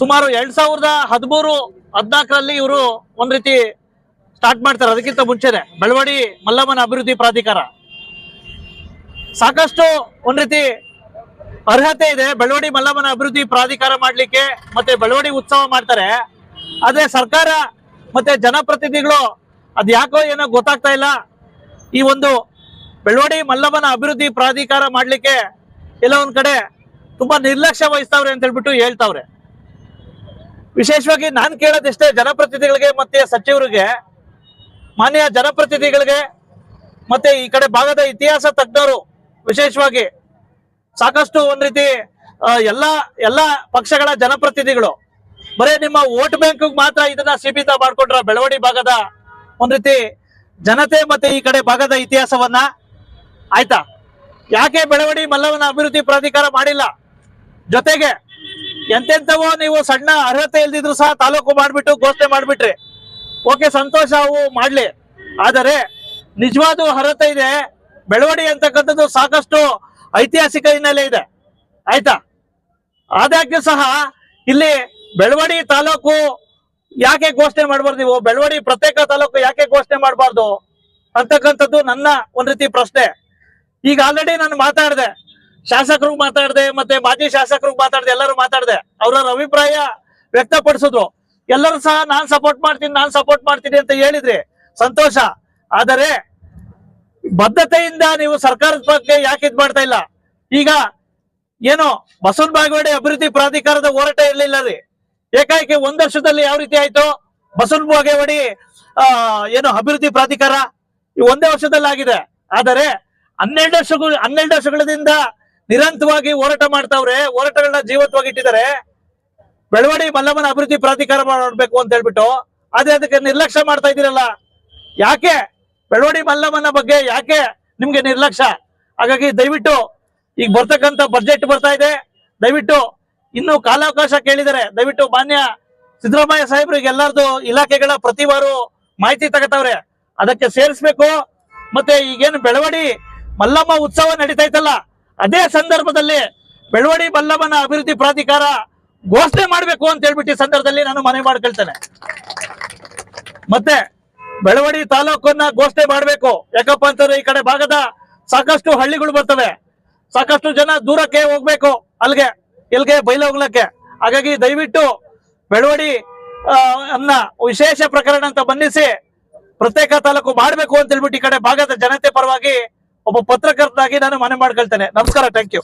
ಸುಮಾರು ಎರಡ್ ಸಾವಿರದ ಹದಿಮೂರು, ಹದಿನಾಲ್ಕರಲ್ಲಿ ಇವರು ಒಂದ್ ರೀತಿ ಸ್ಟಾರ್ಟ್ ಮಾಡ್ತಾರೆ. ಅದಕ್ಕಿಂತ ಮುಂಚೆನೆ ಬೆಳವಡಿ ಮಲ್ಲಮ್ಮನ ಅಭಿವೃದ್ಧಿ ಪ್ರಾಧಿಕಾರ. ಸಾಕಷ್ಟು ಒಂದ್ ರೀತಿ ಅರ್ಹತೆ ಇದೆ. ಬೆಳವಡಿ ಮಲ್ಲಮ್ಮನ ಅಭಿವೃದ್ಧಿ ಪ್ರಾಧಿಕಾರ ಮಾಡ್ಲಿಕ್ಕೆ ಮತ್ತೆ ಬೆಳವಡಿ ಉತ್ಸವ ಮಾಡ್ತಾರೆ. ಆದ್ರೆ ಸರ್ಕಾರ ಮತ್ತೆ ಜನಪ್ರತಿನಿಧಿಗಳು ಅದ್ ಯಾಕೋ ಏನೋ ಗೊತ್ತಾಗ್ತಾ ಇಲ್ಲ. ಈ ಒಂದು ಬೆಳವಡಿ ಮಲ್ಲಮ್ಮನ ಅಭಿವೃದ್ಧಿ ಪ್ರಾಧಿಕಾರ ಮಾಡ್ಲಿಕ್ಕೆ ಎಲ್ಲ ಒಂದ್ ಕಡೆ ತುಂಬಾ ನಿರ್ಲಕ್ಷ್ಯ ವಹಿಸ್ತಾವ್ರೆ ಅಂತ ಹೇಳ್ಬಿಟ್ಟು ಹೇಳ್ತಾವ್ರೆ. ವಿಶೇಷವಾಗಿ ನಾನ್ ಕೇಳೋದಿಷ್ಟೇ ಜನಪ್ರತಿನಿಧಿಗಳಿಗೆ ಮತ್ತೆ ಸಚಿವರಿಗೆ, ಮಾನ್ಯ ಜನಪ್ರತಿನಿಧಿಗಳಿಗೆ, ಮತ್ತೆ ಈ ಕಡೆ ಭಾಗದ ಇತಿಹಾಸ ತಜ್ಞರು ವಿಶೇಷವಾಗಿ ಸಾಕಷ್ಟು ಒಂದ್ ರೀತಿ ಎಲ್ಲಾ ಎಲ್ಲಾ ಪಕ್ಷಗಳ ಜನಪ್ರತಿನಿಧಿಗಳು, ಬರೇ ನಿಮ್ಮ ವೋಟ್ ಬ್ಯಾಂಕ್ ಮಾತ್ರ ಇದನ್ನ ಸೀಮಿತ ಮಾಡ್ಕೊಂಡ್ರ ಬೆಳವಡಿ ಭಾಗದ ಒಂದ್ ರೀತಿ ಜನತೆ ಮತ್ತೆ ಈ ಕಡೆ ಭಾಗದ ಇತಿಹಾಸವನ್ನ, ಆಯ್ತಾ? ಯಾಕೆ ಬೆಳವಡಿ ಮಲ್ಲವನ ಅಭಿವೃದ್ಧಿ ಪ್ರಾಧಿಕಾರ ಮಾಡಿಲ್ಲ? ಜೊತೆಗೆ ಎಂತೆಂತವೋ ನೀವು ಸಣ್ಣ ಅರ್ಹತೆ ಇಲ್ದಿದ್ರು ಸಹ ತಾಲೂಕು ಮಾಡಿಬಿಟ್ಟು ಘೋಷಣೆ ಮಾಡ್ಬಿಟ್ರಿ. ಓಕೆ, ಸಂತೋಷ ಅವು ಮಾಡ್ಲಿ. ಆದರೆ ನಿಜವಾದ ಅರ್ಹತೆ ಇದೆ. ಬೆಳವಣಿಗೆ ಅಂತಕ್ಕಂಥದ್ದು ಸಾಕಷ್ಟು ಐತಿಹಾಸಿಕ ಹಿನ್ನೆಲೆ ಇದೆ. ಆಯ್ತಾ? ಆದಾಗ್ಯೂ ಸಹ ಇಲ್ಲಿ ಬೆಳವಡಿ ತಾಲೂಕು ಯಾಕೆ ಘೋಷಣೆ ಮಾಡಬಾರ್ದು ನೀವು? ಬೆಳವಡಿ ಪ್ರತ್ಯೇಕ ತಾಲೂಕು ಯಾಕೆ ಘೋಷಣೆ ಮಾಡಬಾರ್ದು ಅಂತಕ್ಕಂಥದ್ದು ನನ್ನ ಒಂದ್ ರೀತಿ ಪ್ರಶ್ನೆ. ಈಗ ಆಲ್ರೆಡಿ ನಾನು ಮಾತಾಡಿದೆ. ಶಾಸಕರು ಮಾತಾಡಿದೆ, ಮತ್ತೆ ಮಾಜಿ ಶಾಸಕರು ಮಾತಾಡ್ದೆ, ಎಲ್ಲರೂ ಮಾತಾಡ್ದೆ. ಅವರ ಅಭಿಪ್ರಾಯ ವ್ಯಕ್ತಪಡಿಸಿದ್ರು. ಎಲ್ಲರೂ ಸಹ ನಾನ್ ಸಪೋರ್ಟ್ ಮಾಡ್ತೀನಿ, ನಾನ್ ಸಪೋರ್ಟ್ ಮಾಡ್ತೀನಿ ಅಂತ ಹೇಳಿದ್ರಿ. ಸಂತೋಷ. ಆದರೆ ಬದ್ಧತೆಯಿಂದ ನೀವು ಸರ್ಕಾರದ ಬಗ್ಗೆ ಯಾಕೆ ಇದ್ ಮಾಡ್ತಾ ಇಲ್ಲ? ಈಗ ಏನು ಬಸವನ್ ಬಾಗೇವಾಡಿ ಅಭಿವೃದ್ಧಿ ಪ್ರಾಧಿಕಾರದ ಹೋರಾಟ ಇರ್ಲಿಲ್ಲ ರೀ. ಏಕಾಏಕಿ ಒಂದ್ ವರ್ಷದಲ್ಲಿ ಯಾವ ರೀತಿ ಆಯ್ತು? ಬಸವನ್ ಬಾಗೇವಾಡಿ, ಆ, ಏನು ಅಭಿವೃದ್ಧಿ ಪ್ರಾಧಿಕಾರ ಒಂದೇ ವರ್ಷದಲ್ಲಿ ಆಗಿದೆ. ಆದರೆ ಹನ್ನೆರಡು ವರ್ಷಗಳು ಹನ್ನೆರಡು ವರ್ಷಗಳಿಂದ ನಿರಂತರವಾಗಿ ಹೋರಾಟ ಮಾಡ್ತಾವ್ರೆ, ಹೋರಾಟಗಳನ್ನ ಜೀವಂತವಾಗಿ ಇಟ್ಟಿದ್ದಾರೆ. ಬೆಳವಡಿ ಮಲ್ಲಮ್ಮನ ಅಭಿವೃದ್ಧಿ ಪ್ರಾಧಿಕಾರ ಮಾಡಬೇಕು ಅಂತ ಹೇಳ್ಬಿಟ್ಟು, ಆದ್ರೆ ಅದಕ್ಕೆ ನಿರ್ಲಕ್ಷ್ಯ ಮಾಡ್ತಾ ಇದ್ದೀರಲ್ಲ. ಯಾಕೆ? ಬೆಳವಡಿ ಮಲ್ಲಮ್ಮನ ಬಗ್ಗೆ ಯಾಕೆ ನಿಮ್ಗೆ ನಿರ್ಲಕ್ಷ್ಯ? ಹಾಗಾಗಿ ದಯವಿಟ್ಟು ಈಗ ಬರ್ತಕ್ಕಂತ ಬಜೆಟ್ ಬರ್ತಾ ಇದೆ. ದಯವಿಟ್ಟು ಇನ್ನು ಕಾಲಾವಕಾಶ ಕೇಳಿದರೆ, ದಯವಿಟ್ಟು ಮಾನ್ಯ ಸಿದ್ದರಾಮಯ್ಯ ಸಾಹೇಬ್ರು ಎಲ್ಲಾರ್ದು ಇಲಾಖೆಗಳ ಪ್ರತಿ ವಾರು ಮಾಹಿತಿ ತಗತಾವ್ರೆ. ಅದಕ್ಕೆ ಸೇರಿಸ್ಬೇಕು. ಮತ್ತೆ ಈಗೇನು ಬೆಳವಡಿ ಮಲ್ಲಮ್ಮ ಉತ್ಸವ ನಡೀತಾ ಇತ್ತಲ್ಲ ಅದೇ ಸಂದರ್ಭದಲ್ಲಿ ಬೆಳವಡಿ ಮಲ್ಲಮ್ಮನ ಅಭಿವೃದ್ಧಿ ಪ್ರಾಧಿಕಾರ ಘೋಷಣೆ ಮಾಡಬೇಕು ಅಂತ ಹೇಳ್ಬಿಟ್ಟು ಸಂದರ್ಭದಲ್ಲಿ ನಾನು ಮನವಿ ಮಾಡ್ಕೊಳ್ತೇನೆ. ಮತ್ತೆ ಬೆಳವಡಿ ತಾಲೂಕನ್ನ ಘೋಷಣೆ ಮಾಡಬೇಕು. ಯಾಕಪ್ಪ ಅಂತಂದ್ರೆ ಈ ಕಡೆ ಭಾಗದ ಸಾಕಷ್ಟು ಹಳ್ಳಿಗಳು ಬರ್ತವೆ. ಸಾಕಷ್ಟು ಜನ ದೂರಕ್ಕೆ ಹೋಗ್ಬೇಕು ಅಲ್ಲಿಗೆ ಇಲ್ಲಿಗೆ ಬೈಲ ಹೋಗ್ಲಕ್ಕೆ ಹಾಗಾಗಿ ದಯವಿಟ್ಟು ಬೆಳವಡಿ ಅನ್ನ ವಿಶೇಷ ಪ್ರಕರಣ ಅಂತ ಬಂಧಿಸಿ ಪ್ರತ್ಯೇಕ ತಾಲೂಕು ಮಾಡ್ಬೇಕು ಅಂತ ಹೇಳ್ಬಿಟ್ಟು ಈ ಕಡೆ ಭಾಗದ ಜನತೆ ಪರವಾಗಿ ಒಬ್ಬ ಪತ್ರಕರ್ತನಾಗಿ ನಾನು ಮನೆ ಮಾಡ್ಕೊಳ್ತೇನೆ. ನಮಸ್ಕಾರ ಥ್ಯಾಂಕ್ ಯು